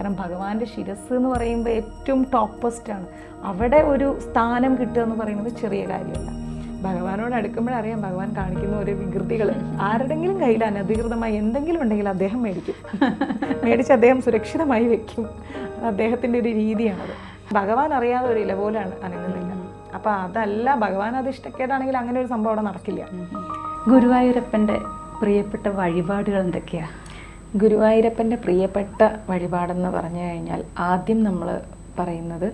കാരണം ഭഗവാന്റെ ശിരസ് എന്ന് പറയുമ്പോൾ ഏറ്റവും ടോപ്പസ്റ്റ് ആണ്. അവിടെ ഒരു സ്ഥാനം കിട്ടുക എന്ന് പറയുന്നത് ചെറിയ കാര്യമല്ല. ഭഗവാനോട് അടുക്കുമ്പോഴറിയാം ഭഗവാൻ കാണിക്കുന്ന ഓരോ വികൃതികൾ. ആരുടെങ്കിലും കയ്യിൽ അനധികൃതമായി എന്തെങ്കിലും ഉണ്ടെങ്കിൽ അദ്ദേഹം മേടിക്കും. മേടിച്ച് അദ്ദേഹം സുരക്ഷിതമായി വെക്കും. അദ്ദേഹത്തിന്റെ ഒരു രീതിയാണത്. ഭഗവാൻ അറിയാതെ ഒരു ഇല പോലാണ് അനങ്ങുന്നില്ല. അപ്പം അതല്ല ഭഗവാൻ അത് ഇഷ്ടക്കേടാണെങ്കിൽ അങ്ങനെ ഒരു സംഭവം അവിടെ നടക്കില്ല. ഗുരുവായൂരപ്പന്റെ പ്രിയപ്പെട്ട വഴിപാടുകൾ എന്തൊക്കെയാ? ഗുരുവായൂരപ്പന്റെ പ്രിയപ്പെട്ട വഴിപാടെന്ന് പറഞ്ഞു കഴിഞ്ഞാൽ ആദ്യം നമ്മൾ പറയുന്നത്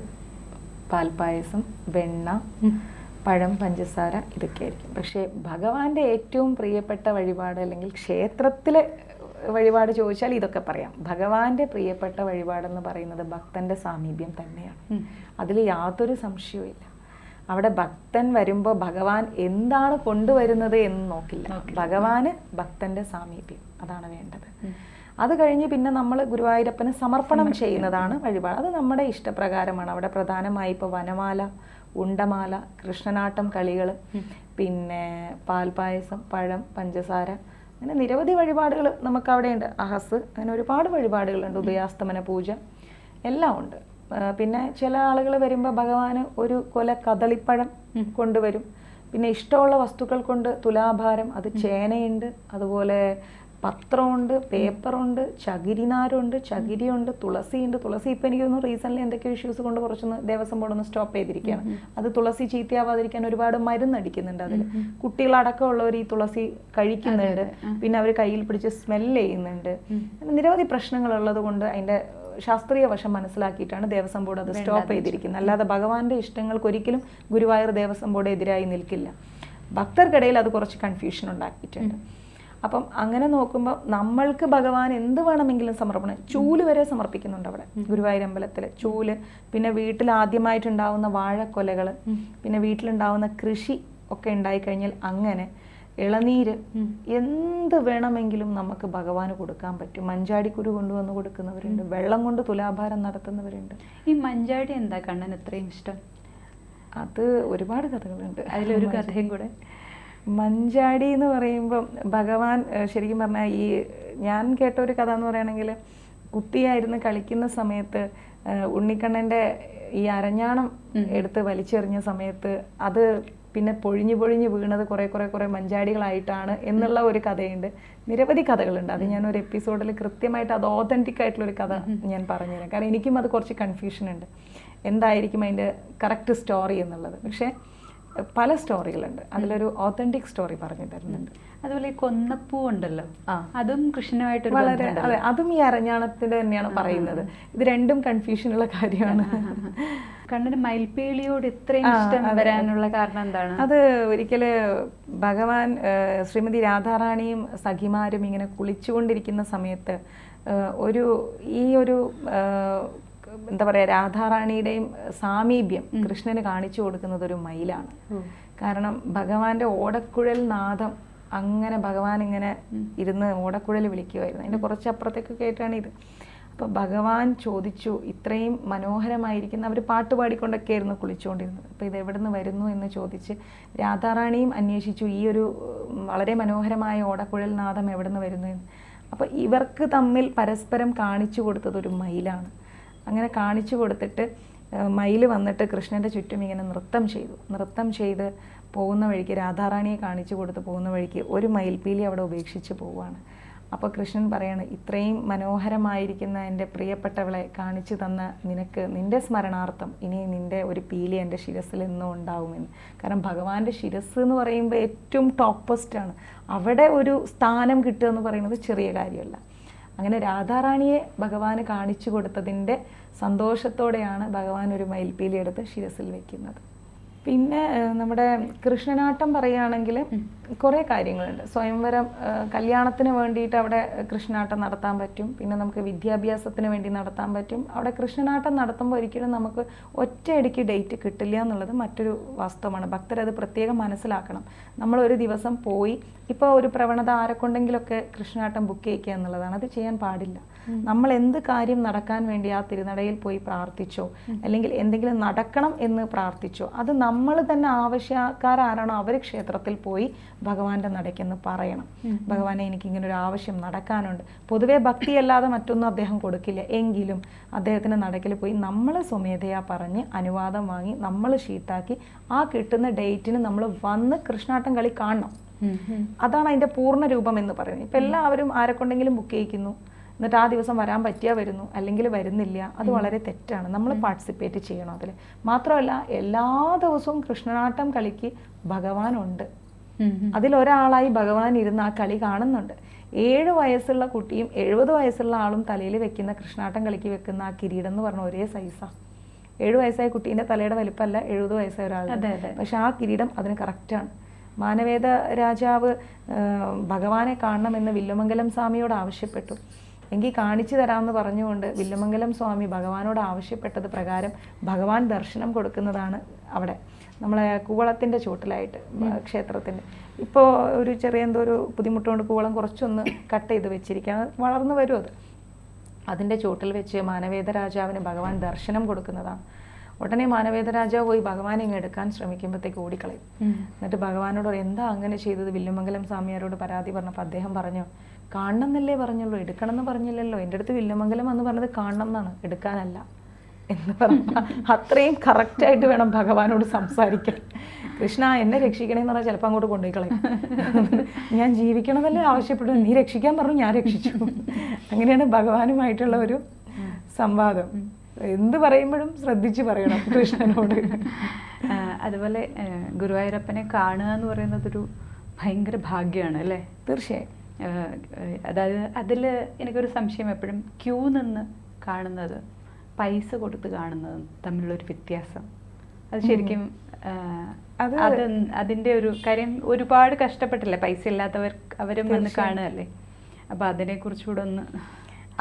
പാൽപ്പായസം വെണ്ണ പഴം പഞ്ചസാര ഇതൊക്കെയായിരിക്കും. പക്ഷേ ഭഗവാന്റെ ഏറ്റവും പ്രിയപ്പെട്ട വഴിപാട് അല്ലെങ്കിൽ ക്ഷേത്രത്തിലെ വഴിപാട് ചോദിച്ചാൽ ഇതൊക്കെ പറയാം. ഭഗവാന്റെ പ്രിയപ്പെട്ട വഴിപാടെന്ന് പറയുന്നത് ഭക്തന്റെ സാമീപ്യം തന്നെയാണ്. അതിൽ യാതൊരു സംശയവും ഇല്ല അവിടെ ഭക്തൻ വരുമ്പോൾ ഭഗവാൻ എന്താണ് കൊണ്ടുവരുന്നത് എന്ന് നോക്കില്ല. ഭഗവാന് ഭക്തന്റെ സാമീപ്യം അതാണ് വേണ്ടത്. അത് കഴിഞ്ഞ് പിന്നെ നമ്മൾ ഗുരുവായൂരപ്പന് സമർപ്പണം ചെയ്യുന്നതാണ് വഴിപാട്. അത് നമ്മുടെ ഇഷ്ടപ്രകാരമാണ്. അവിടെ പ്രധാനമായി ഇപ്പോൾ വനമാല ഉണ്ടമാല കൃഷ്ണനാട്ടം കളികൾ പിന്നെ പാൽപായസം പഴം പഞ്ചസാര അങ്ങനെ നിരവധി വഴിപാടുകൾ നമുക്ക് അവിടെയുണ്ട് അഹസ് അങ്ങനെ ഒരുപാട് വഴിപാടുകളുണ്ട്. ഉദയാസ്തമന പൂജ എല്ലാം ഉണ്ട്. പിന്നെ ചില ആളുകൾ വരുമ്പോൾ ഭഗവാന് ഒരു കൊല കദളിപ്പഴം കൊണ്ടുവരും. പിന്നെ ഇഷ്ടമുള്ള വസ്തുക്കൾ കൊണ്ട് തുലാഭാരം അത് ചേനയുണ്ട് അതുപോലെ പത്രമുണ്ട് പേപ്പറുണ്ട് ചകിരിനാരുണ്ട് ചകിരിയുണ്ട് തുളസിയുണ്ട്. തുളസി ഇപ്പം എനിക്ക് തോന്നുന്നു റീസെന്റ്ലി എന്തൊക്കെ ഇഷ്യൂസ് കൊണ്ട് കുറച്ചൊന്ന് ദേവസ്വം ബോർഡ് ഒന്ന് സ്റ്റോപ്പ് ചെയ്തിരിക്കുകയാണ്. അത് തുളസി ചീത്തയാവാതിരിക്കാൻ ഒരുപാട് മരുന്ന് അടിക്കുന്നുണ്ട് അതിൽ കുട്ടികളടക്കമുള്ളവർ ഈ തുളസി കഴിക്കുന്നുണ്ട്. പിന്നെ അവർ കയ്യിൽ പിടിച്ച് സ്മെല്ല് ചെയ്യുന്നുണ്ട്. നിരവധി പ്രശ്നങ്ങളുള്ളത് കൊണ്ട് അതിന്റെ ശാസ്ത്രീയ വശം മനസ്സിലാക്കിയിട്ടാണ് ദേവസ്വം ബോർഡ് അത് സ്റ്റോപ്പ് ചെയ്തിരിക്കുന്നത്. അല്ലാതെ ഭഗവാന്റെ ഇഷ്ടങ്ങൾക്ക് ഒരിക്കലും ഗുരുവായൂർ ദേവസ്വം ബോർഡ് എതിരായി നിൽക്കില്ല. ഭക്തർക്കിടയിൽ അത് കുറച്ച് കൺഫ്യൂഷൻ ഉണ്ടാക്കിയിട്ടുണ്ട്. അപ്പം അങ്ങനെ നോക്കുമ്പോൾ നമ്മൾക്ക് ഭഗവാൻ എന്ത് വേണമെങ്കിലും സമർപ്പണം ചൂൽ വരെ സമർപ്പിക്കുന്നുണ്ട് അവിടെ ഗുരുവായൂർ അമ്പലത്തിൽ ചൂൽ പിന്നെ വീട്ടിൽ ആദ്യമായിട്ടുണ്ടാവുന്ന വാഴക്കൊലകൾ പിന്നെ വീട്ടിലുണ്ടാവുന്ന കൃഷി ഒക്കെ ഉണ്ടായിക്കഴിഞ്ഞാൽ അങ്ങനെ ഇളനീര് എന്ത് വേണമെങ്കിലും നമുക്ക് ഭഗവാന് കൊടുക്കാൻ പറ്റും. മഞ്ചാടിക്കുരു കൊണ്ടുവന്ന് കൊടുക്കുന്നവരുണ്ട് വെള്ളം കൊണ്ട് തുലാഭാരം നടത്തുന്നവരുണ്ട്. ഈ മഞ്ചാടി എന്താ കണ്ണൻ ഇത്രയും ഇഷ്ടം? അത് ഒരുപാട് കഥകളുണ്ട്. അതിലൊരു കഥയും കൂടെ. മഞ്ചാടി എന്ന് പറയുമ്പോൾ ഭഗവാൻ ശരിക്കും പറഞ്ഞാൽ ഈ ഞാൻ കേട്ട ഒരു കഥ എന്ന് പറയുകയാണെങ്കിൽ കുട്ടിയായിരുന്നു കളിക്കുന്ന സമയത്ത് ഉണ്ണിക്കണ്ണന്റെ ഈ അരഞ്ഞാണം എടുത്ത് വലിച്ചെറിഞ്ഞ സമയത്ത് അത് പിന്നെ പൊഴിഞ്ഞു പൊഴിഞ്ഞ് വീണത് കുറേ കുറേ കുറേ മഞ്ചാടികളായിട്ടാണ് എന്നുള്ള ഒരു കഥയുണ്ട്. നിരവധി കഥകളുണ്ട്. അത് ഞാൻ ഒരു എപ്പിസോഡിൽ കൃത്യമായിട്ട് അത് ഓതന്റിക് ആയിട്ടുള്ള ഒരു കഥ ഞാൻ പറഞ്ഞുതരാം. കാരണം എനിക്കും അത് കുറച്ച് കൺഫ്യൂഷൻ ഉണ്ട്. എന്തായിരിക്കും അതിന്റെ കറക്റ്റ് സ്റ്റോറി എന്നുള്ളത്. പക്ഷേ പല സ്റ്റോറികളുണ്ട്. അതിലൊരു ഓത്തന്റിക് സ്റ്റോറി പറഞ്ഞു തരുന്നുണ്ട്. അതുപോലെ ഈ കൊന്നപ്പൂ ഉണ്ടല്ലോ. അതും കൃഷ്ണനുമായിട്ട് വളരെ അതെ അതും ഈ അരഞ്ഞാണത്തിന്റെ തന്നെയാണ് പറയുന്നത്. ഇത് രണ്ടും കൺഫ്യൂഷനുള്ള കാര്യമാണ്. കണ്ണന് മയിൽപേളിയോട് ഇത്രയും ഇഷ്ടം വരാനുള്ള കാരണം എന്താണ്? അത് ഒരിക്കൽ ഭഗവാൻ ശ്രീമതി രാധാറാണിയും സഖിമാരും ഇങ്ങനെ കുളിച്ചുകൊണ്ടിരിക്കുന്ന സമയത്ത് ഒരു ഈ ഒരു എന്താ പറയുക രാധാറാണിയുടെയും സാമീപ്യം കൃഷ്ണന് കാണിച്ചു കൊടുക്കുന്നത് ഒരു മയിലാണ്. കാരണം ഭഗവാന്റെ ഓടക്കുഴൽ നാദം അങ്ങനെ ഭഗവാൻ ഇങ്ങനെ ഇരുന്ന് ഓടക്കുഴൽ വിളിക്കുമായിരുന്നു അതിന്റെ കുറച്ച് അപ്പുറത്തേക്ക് കേട്ടാണ് ഇത്. അപ്പോൾ ഭഗവാൻ ചോദിച്ചു ഇത്രയും മനോഹരമായിരിക്കുന്ന അവർ പാട്ട് പാടിക്കൊണ്ടൊക്കെ ആയിരുന്നു കുളിച്ചുകൊണ്ടിരുന്നത് അപ്പോൾ ഇത് എവിടെ നിന്ന് വരുന്നു എന്ന് ചോദിച്ച് രാധാറാണിയും അന്വേഷിച്ചു ഈ ഒരു വളരെ മനോഹരമായ ഓടക്കുഴൽ നാദം എവിടെ നിന്ന് വരുന്നു എന്ന്? അപ്പോൾ ഇവർക്ക് തമ്മിൽ പരസ്പരം കാണിച്ചു കൊടുത്തത് ഒരു മയിലാണ്. അങ്ങനെ കാണിച്ചു കൊടുത്തിട്ട് മയിൽ വന്നിട്ട് കൃഷ്ണന്റെ ചുറ്റും ഇങ്ങനെ നൃത്തം ചെയ്തു. നൃത്തം ചെയ്ത് പോകുന്ന വഴിക്ക് രാധാറാണിയെ കാണിച്ചു കൊടുത്ത് പോകുന്ന വഴിക്ക് ഒരു മയിൽപ്പീലി അവിടെ ഉപേക്ഷിച്ച് പോവുകയാണ്. അപ്പോൾ കൃഷ്ണൻ പറയാണ് ഇത്രയും മനോഹരമായിരിക്കുന്ന എന്റെ പ്രിയപ്പെട്ടവളെ കാണിച്ചു തന്ന നിനക്ക് നിന്റെ സ്മരണാർത്ഥം ഇനി നിന്റെ ഒരു പീലി എന്റെ ശിരസിൽ എന്നും ഉണ്ടാവുമെന്ന്. കാരണം ഭഗവാന്റെ ശിരസ് എന്ന് പറയുമ്പോൾ ഏറ്റവും ടോപ്പസ്റ്റാണ് അവിടെ ഒരു സ്ഥാനം കിട്ടുക എന്ന് പറയുന്നത് ചെറിയ കാര്യമല്ല. അങ്ങനെ രാധാറാണിയെ ഭഗവാന് കാണിച്ചു കൊടുത്തതിന്റെ സന്തോഷത്തോടെയാണ് ഭഗവാൻ ഒരു മയിൽപ്പീലി എടുത്ത് ശിരസിൽ വെക്കുന്നത്. പിന്നെ നമ്മുടെ കൃഷ്ണനാട്ടം പറയുകയാണെങ്കിൽ കുറേ കാര്യങ്ങളുണ്ട്. സ്വയംവരം കല്യാണത്തിന് വേണ്ടിയിട്ട് അവിടെ കൃഷ്ണനാട്ടം നടത്താൻ പറ്റും. പിന്നെ നമുക്ക് വിദ്യാഭ്യാസത്തിന് വേണ്ടി നടത്താൻ പറ്റും. അവിടെ കൃഷ്ണനാട്ടം നടത്തുമ്പോൾ ഒരിക്കലും നമുക്ക് ഒറ്റയടിക്ക് ഡേറ്റ് കിട്ടില്ല എന്നുള്ളത് മറ്റൊരു വാസ്തവമാണ്. ഭക്തരത് പ്രത്യേകം മനസ്സിലാക്കണം. നമ്മൾ ഒരു ദിവസം പോയി ഇപ്പോൾ ഒരു പ്രവണത ആരെക്കൊണ്ടെങ്കിലൊക്കെ കൃഷ്ണനാട്ടം ബുക്ക് ചെയ്യിക്കുക എന്നുള്ളതാണ്. അത് ചെയ്യാൻ പാടില്ല. നമ്മൾ എന്ത് കാര്യം നടക്കാൻ വേണ്ടി ആ തിരുനടയിൽ പോയി പ്രാർത്ഥിച്ചോ അല്ലെങ്കിൽ എന്തെങ്കിലും നടക്കണം എന്ന് പ്രാർത്ഥിച്ചോ അത് നമ്മൾ തന്നെ ആവശ്യക്കാരാരാണോ അവർ ക്ഷേത്രത്തിൽ പോയി ഭഗവാന്റെ നടയ്ക്കെന്ന് പറയണം. ഭഗവാനെ എനിക്ക് ഇങ്ങനെ ഒരു ആവശ്യം നടക്കാനുണ്ട്. പൊതുവേ ഭക്തിയല്ലാതെ മറ്റൊന്നും അദ്ദേഹം കൊടുക്കില്ല. എങ്കിലും അദ്ദേഹത്തിന് നടക്കിൽ പോയി നമ്മൾ സ്വമേധയാ പറഞ്ഞ് അനുവാദം വാങ്ങി നമ്മൾ ഷീട്ടാക്കി ആ കിട്ടുന്ന ഡേറ്റിന് നമ്മൾ വന്ന് കൃഷ്ണാട്ടം കളി കാണണം. അതാണ് അതിന്റെ പൂർണ രൂപം എന്ന് പറയുന്നത്. ഇപ്പൊ എല്ലാവരും ആരെക്കൊണ്ടെങ്കിലും ബുക്ക് ചെയ്യിക്കുന്നു. എന്നിട്ട് ആ ദിവസം വരാൻ പറ്റിയാ വരുന്നു. അല്ലെങ്കിൽ വരുന്നില്ല. അത് വളരെ തെറ്റാണ്. നമ്മൾ പാർട്ടിസിപ്പേറ്റ് ചെയ്യണം അതിൽ മാത്രമല്ല എല്ലാ ദിവസവും കൃഷ്ണനാട്ടം കളിക്ക് ഭഗവാനുണ്ട്. അതിലൊരാളായി ഭഗവാൻ ഇരുന്ന് ആ കളി കാണുന്നുണ്ട്. ഏഴ് വയസ്സുള്ള കുട്ടിയും എഴുപത് വയസ്സുള്ള ആളും തലയിൽ വെക്കുന്ന കൃഷ്ണാട്ടം കളിക്ക് വെക്കുന്ന ആ കിരീടം എന്ന് പറഞ്ഞ ഒരേ സൈസാണ് ഏഴ് വയസ്സായ കുട്ടീന്റെ തലയുടെ വലിപ്പമല്ല എഴുപത് വയസ്സായ ഒരാൾ. പക്ഷെ ആ കിരീടം അതിന് കറക്റ്റാണ് മാനവേദ രാജാവ് ഭഗവാനെ കാണണമെന്ന് വില്ലുമംഗലം സ്വാമിയോട് ആവശ്യപ്പെട്ടു. എങ്കിൽ കാണിച്ചു തരാമെന്ന് പറഞ്ഞുകൊണ്ട് വില്ലുമംഗലം സ്വാമി ഭഗവാനോട് ആവശ്യപ്പെട്ടത് പ്രകാരം ഭഗവാൻ ദർശനം കൊടുക്കുന്നതാണ് അവിടെ. നമ്മളെ കൂവളത്തിന്റെ ചുവട്ടിലായിട്ട് ക്ഷേത്രത്തിന്റെ ഇപ്പോൾ ഒരു ചെറിയ എന്തോ ഒരു ബുദ്ധിമുട്ടുകൊണ്ട് കൂവളം കുറച്ചൊന്ന് കട്ട് ചെയ്ത് വെച്ചിരിക്കുക വളർന്നു വരും അത്. അതിന്റെ ചുവട്ടിൽ വെച്ച് മാനവേദ രാജാവിന് ഭഗവാൻ ദർശനം കൊടുക്കുന്നതാണ്. ഉടനെ മാനവേദ രാജാവ് പോയി ഭഗവാനെ ഇങ്ങ് എടുക്കാൻ ശ്രമിക്കുമ്പോഴത്തേക്ക് ഓടിക്കളയും. എന്നിട്ട് ഭഗവാനോട് എന്താ അങ്ങനെ ചെയ്തത്? വില്ലുമംഗലം സ്വാമിയാരോട് പരാതി പറഞ്ഞപ്പോൾ അദ്ദേഹം പറഞ്ഞു കാണണം എന്നല്ലേ പറഞ്ഞുള്ളൂ എടുക്കണം എന്ന് പറഞ്ഞില്ലല്ലോ. എന്റെ അടുത്ത് വില്ലുമംഗലം എന്ന് പറഞ്ഞത് കാണണം എന്നാണ് എടുക്കാനല്ല. എന്ന് പറഞ്ഞ അത്രയും കറക്റ്റായിട്ട് വേണം ഭഗവാനോട് സംസാരിക്കാൻ. കൃഷ്ണ എന്നെ രക്ഷിക്കണേന്ന് പറഞ്ഞാൽ ചിലപ്പോൾ അങ്ങോട്ട് കൊണ്ടുപോയി കളയും. ഞാൻ ജീവിക്കണമെന്നല്ലേ ആവശ്യപ്പെടുന്നു നീ രക്ഷിക്കാൻ പറഞ്ഞു ഞാൻ രക്ഷിച്ചു. അങ്ങനെയാണ് ഭഗവാനുമായിട്ടുള്ള ഒരു സംവാദം. എന്ത് പറയുമ്പോഴും ശ്രദ്ധിച്ച് പറയണം കൃഷ്ണനോട്. അതുപോലെ ഗുരുവായൂരപ്പനെ കാണുക എന്ന് പറയുന്നത് ഒരു ഭയങ്കര ഭാഗ്യമാണ് അല്ലേ? തീർച്ചയായും. അതായത് അതിൽ എനിക്കൊരു സംശയം എപ്പോഴും ക്യൂ നിന്ന് കാണുന്നത് പൈസ കൊടുത്ത് കാണുന്നതും തമ്മിലുള്ളൊരു വ്യത്യാസം. അത് ശരിക്കും അത് അത് അതിന്റെ ഒരു കാര്യം ഒരുപാട് കഷ്ടപ്പെട്ടില്ലേ? പൈസ ഇല്ലാത്തവർ അവരും വന്ന്. കാണുകയല്ലേ? അപ്പം അതിനെക്കുറിച്ചുകൂടെ ഒന്ന്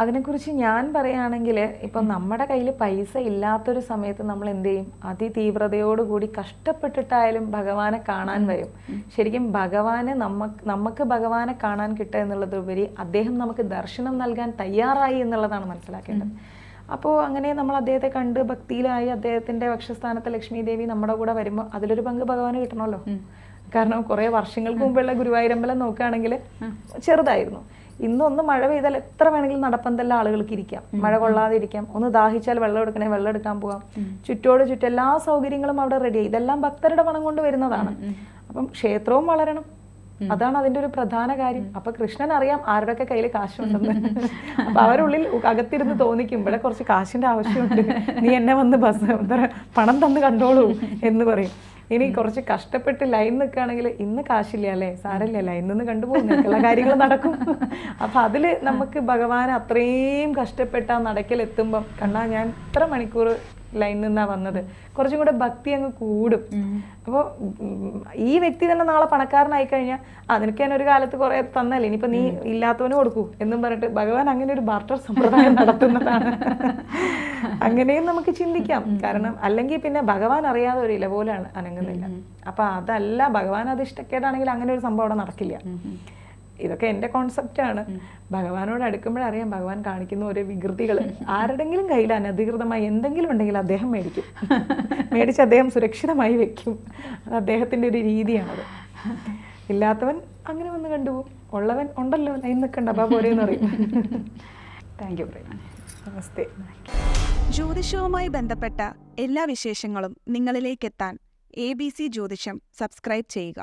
അതിനെക്കുറിച്ച് ഞാൻ പറയുകയാണെങ്കിൽ ഇപ്പം നമ്മുടെ കയ്യിൽ പൈസ ഇല്ലാത്തൊരു സമയത്ത് നമ്മൾ എന്ത് ചെയ്യും? അതിതീവ്രതയോടുകൂടി കഷ്ടപ്പെട്ടിട്ടായാലും ഭഗവാനെ കാണാൻ വരും. ശരിക്കും ഭഗവാനെ നമുക്ക് നമുക്ക് ഭഗവാനെ കാണാൻ കിട്ടുക എന്നുള്ളതുപരി അദ്ദേഹം നമുക്ക് ദർശനം നൽകാൻ തയ്യാറായി എന്നുള്ളതാണ് മനസ്സിലാക്കേണ്ടത്. അപ്പോൾ അങ്ങനെ നമ്മൾ അദ്ദേഹത്തെ കണ്ട് ഭക്തിയിലായി അദ്ദേഹത്തിന്റെ വക്ഷസ്ഥാനത്ത് ലക്ഷ്മി ദേവി നമ്മുടെ കൂടെ വരുമ്പോൾ അതിലൊരു പങ്ക് ഭഗവാന് കിട്ടണമല്ലോ. കാരണം കുറേ വർഷങ്ങൾക്ക് മുമ്പുള്ള ഗുരുവായൂരമ്പലം നോക്കുകയാണെങ്കിൽ ചെറുതായിരുന്നു. ഇന്നൊന്ന് മഴ പെയ്താൽ എത്ര വേണമെങ്കിലും നടപ്പന്തല്ല ആളുകൾക്ക് ഇരിക്കാം. മഴ കൊള്ളാതെ ഇരിക്കാം ഒന്ന് ദാഹിച്ചാൽ വെള്ളം എടുക്കണേ വെള്ളം എടുക്കാൻ പോകാം ചുറ്റോട് ചുറ്റും എല്ലാ സൗകര്യങ്ങളും അവിടെ റെഡിയായി ഇതെല്ലാം ഭക്തരുടെ പണം കൊണ്ട് വരുന്നതാണ്. അപ്പം ക്ഷേത്രവും വളരണം. അതാണ് അതിന്റെ ഒരു പ്രധാന കാര്യം. അപ്പൊ കൃഷ്ണൻ അറിയാം ആരുടെയൊക്കെ കയ്യിൽ കാശുണ്ടെന്ന്. അപ്പൊ അവരുള്ളിൽ അകത്തിരുന്ന് തോന്നിക്കും ഇവിടെ കുറച്ച് കാശിന്റെ ആവശ്യമുണ്ട്. നീ എന്നെ വന്ന് ബസ് പണം തന്ന് കണ്ടോളൂ എന്ന് പറയും. ഇനി കുറച്ച് കഷ്ടപ്പെട്ട് ലൈൻ നിൽക്കുകയാണെങ്കിൽ ഇന്ന് കാശില്ല അല്ലേ? സാരല്ലേ ലൈൻ നിന്ന് കണ്ടുപോകും. എല്ലാ കാര്യങ്ങളും നടക്കും. അപ്പം അതിൽ നമുക്ക് ഭഗവാൻ അത്രയും കഷ്ടപ്പെട്ട് ആ നടക്കൽ എത്തുമ്പം കണ്ണാ ഞാൻ ഇത്ര മണിക്കൂർ ലൈൻ നിന്നാണ് വന്നത്. കുറച്ചും കൂടെ ഭക്തി അങ്ങ് കൂടും. അപ്പോൾ ഈ വ്യക്തി തന്നെ നാളെ പണക്കാരനായി കഴിഞ്ഞാൽ ആ നിനക്ക് ഞാൻ ഒരു കാലത്ത് കുറെ തന്നല്ലേ ഇനിയിപ്പോൾ നീ ഇല്ലാത്തവന് കൊടുക്കൂ എന്നും പറഞ്ഞിട്ട് ഭഗവാൻ അങ്ങനെ ഒരു ബാർട്ടർ സമ്പ്രദായം നടത്തുന്നതാണ്. അങ്ങനെയും നമുക്ക് ചിന്തിക്കാം. കാരണം അല്ലെങ്കിൽ പിന്നെ ഭഗവാൻ അറിയാതെ ഒരു ഇല പോലെയാണ് അനങ്ങുന്നില്ല. അപ്പൊ അതല്ല ഭഗവാൻ അത് ഇഷ്ടക്കേടാണെങ്കിൽ അങ്ങനെ ഒരു സംഭവം അവിടെ നടക്കില്ല. ഇതൊക്കെ എന്റെ കോൺസെപ്റ്റാണ് ഭഗവാനോട് അടുക്കുമ്പോഴറിയാം ഭഗവാൻ കാണിക്കുന്ന ഓരോ വികൃതികൾ ആരുടെങ്കിലും കയ്യിൽ അനധികൃതമായി എന്തെങ്കിലും ഉണ്ടെങ്കിൽ അദ്ദേഹം മേടിക്കും. മേടിച്ച് അദ്ദേഹം സുരക്ഷിതമായി വെക്കും. അത് അദ്ദേഹത്തിന്റെ ഒരു രീതിയാണത്. ഇല്ലാത്തവൻ അങ്ങനെ വന്ന് കണ്ടുപോകും. ഉള്ളവൻ ഉണ്ടല്ലോ ലൈൻ നിൽക്കണ്ട അപ്പം പോരെന്ന് അറിയും താങ്ക് യു വെരി മച്ച് നമസ്തേ. ജ്യോതിഷവുമായി ബന്ധപ്പെട്ട എല്ലാ വിശേഷങ്ങളും നിങ്ങളിലേക്കെത്താൻ എ ബി സി ജ്യോതിഷം സബ്സ്ക്രൈബ് ചെയ്യുക.